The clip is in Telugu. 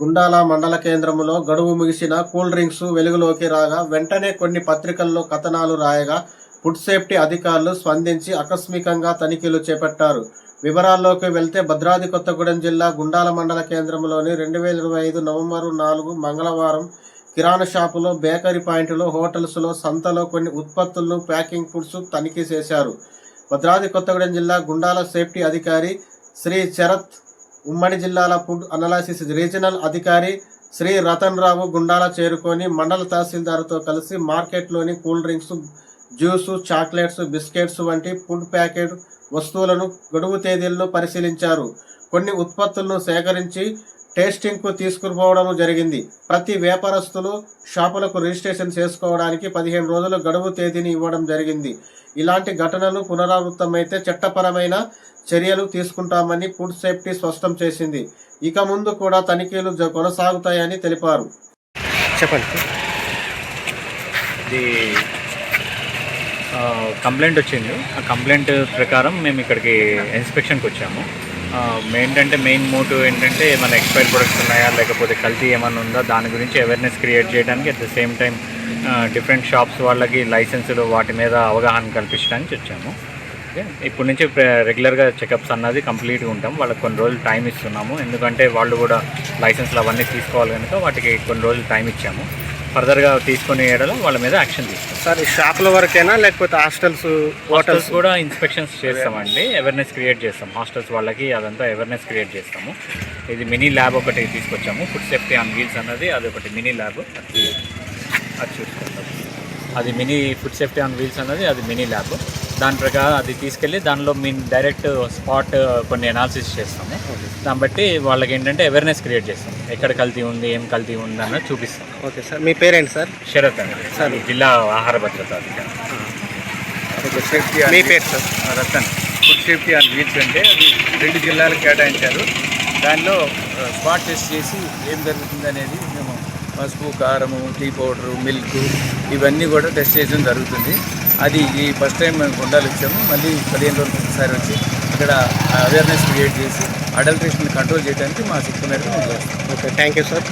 గుండాల మండల కేంద్రములో గడువు ముగిసిన కూల్ డ్రింక్స్ వెలుగులోకి రాగా వెంటనే కొన్ని పత్రికల్లో కథనాలు రాయగా ఫుడ్ సేఫ్టీ అధికారులు స్పందించి ఆకస్మికంగా తనిఖీలు చేపట్టారు. వివరాల్లోకి వెళ్తే భద్రాద్రి కొత్తగూడెం జిల్లా గుండాల మండల కేంద్రంలోని రెండు వేల ఇరవై ఐదు నవంబరు నాలుగు మంగళవారం కిరాణా షాపులో బేకరీ పాయింట్లో హోటల్స్లో సంతలో కొన్ని ఉత్పత్తులను ప్యాకింగ్ ఫుడ్స్ తనిఖీ చేశారు. భద్రాద్రి కొత్తగూడెం జిల్లా గుండాల సేఫ్టీ అధికారి శ్రీ శరత్ ఉమ్మడి జిల్లాల ఫుడ్ అనాలసిస్ రీజనల్ అధికారి శ్రీ రతన్ రావు గుండాల చేరుకొని మండల తహసీల్దార్తో కలిసి మార్కెట్లోని cool drinks juice chocolates biscuits వంటి ఫుడ్ ప్యాకెట్ వస్తువులను గడువు తేదీలను పరిశీలించారు. కొన్ని ఉత్పత్తులను సేకరించి టేస్టింగ్కు తీసుకుపోవడం జరిగింది. ప్రతి వ్యాపారస్తులు షాపులకు రిజిస్ట్రేషన్ చేసుకోవడానికి పదిహేను రోజుల గడువు తేదీని ఇవ్వడం జరిగింది. ఇలాంటి ఘటనలు పునరావృతమైతే చట్టపరమైన చర్యలు తీసుకుంటామని ఫుడ్ సేఫ్టీ స్పష్టం చేసింది. ఇక ముందు కూడా తనిఖీలు కొనసాగుతాయని తెలిపారు. చెప్పండి. కంప్లైంట్ వచ్చింది. ఆ కంప్లైంట్ ప్రకారం మేము ఇక్కడికి ఇన్స్పెక్షన్కి వచ్చాము. ఏంటంటే మెయిన్ మోటివ్ ఏంటంటే ఏమైనా ఎక్స్పైర్ ప్రొడక్ట్స్ ఉన్నాయా? లేకపోతే కల్తీ ఏమైనా ఉందా? దాని గురించి అవేర్నెస్ క్రియేట్ చేయడానికి at the same time different shops వాళ్ళకి లైసెన్సులు వాటి మీద అవగాహన కల్పించడానికి వచ్చాము. ఇప్పటి నుంచి రెగ్యులర్గా చెకప్స్ అన్నది కంప్లీట్గా ఉంటాం వాళ్ళకి కొన్ని రోజులు టైం ఇస్తున్నాము. ఎందుకంటే వాళ్ళు కూడా లైసెన్స్లు అవన్నీ తీసుకోవాలి కనుక వాటికి కొన్ని రోజులు టైం ఇచ్చాము. ఫర్దర్గా తీసుకునే ఏడలో వాళ్ళ మీద యాక్షన్ తీసుకుంటాం సార్ ఈ షాపుల వరకేనా? లేకపోతే హాస్టల్స్ హాస్టల్స్ హోటల్స్ కూడా ఇన్స్పెక్షన్స్ చేస్తామండి. అవేర్నెస్ క్రియేట్ చేస్తాం. హాస్టల్స్ వాళ్ళకి అదంతా అవేర్నెస్ క్రియేట్ చేస్తాము. ఇది మినీ ల్యాబ్ ఒకటి తీసుకొచ్చాము. ఫుడ్ సేఫ్టీ ఆన్ వీల్స్ అన్నది అది ఒకటి మినీ ల్యాబ్ అది అది చూసుకుంటాం అది mini food safety on wheels అన్నది అది మినీ ల్యాబ్ దాని ప్రకారం అది తీసుకెళ్ళి దానిలో మేము డైరెక్ట్ స్పాట్ కొన్ని అనాలిసిస్ చేస్తాము. దాన్ని బట్టి వాళ్ళకి ఏంటంటే అవేర్నెస్ క్రియేట్ చేస్తాం ఎక్కడ కల్తీ ఉంది ఏం కల్తీ ఉంది అన్నది చూపిస్తాం ఓకే సార్ మీ పేరేంటి సార్? షరత్ అనేది సార్. జిల్లా ఆహార భద్రత అధికారి. మీ అండ్ పేరు sir? Ratan. Food safety and wheels అంటే అది రెండు జిల్లాలకు కేటాయించారు. దానిలో స్పాట్ టెస్ట్ చేసి ఏం జరుగుతుంది అనేది మేము పసుపు కారము టీ పౌడరు మిల్క్ ఇవన్నీ కూడా టెస్ట్ చేయడం జరుగుతుంది. అది ఈ ఫస్ట్ టైం మేము కొండాలు ఇచ్చాము మళ్ళీ పదిహేను రోజులు ఒకసారి వచ్చి ఇక్కడ అవేర్నెస్ క్రియేట్ చేసి అడల్ట్రేషన్ కంట్రోల్ చేయడానికి మా శక్తి మీద okay thank you sir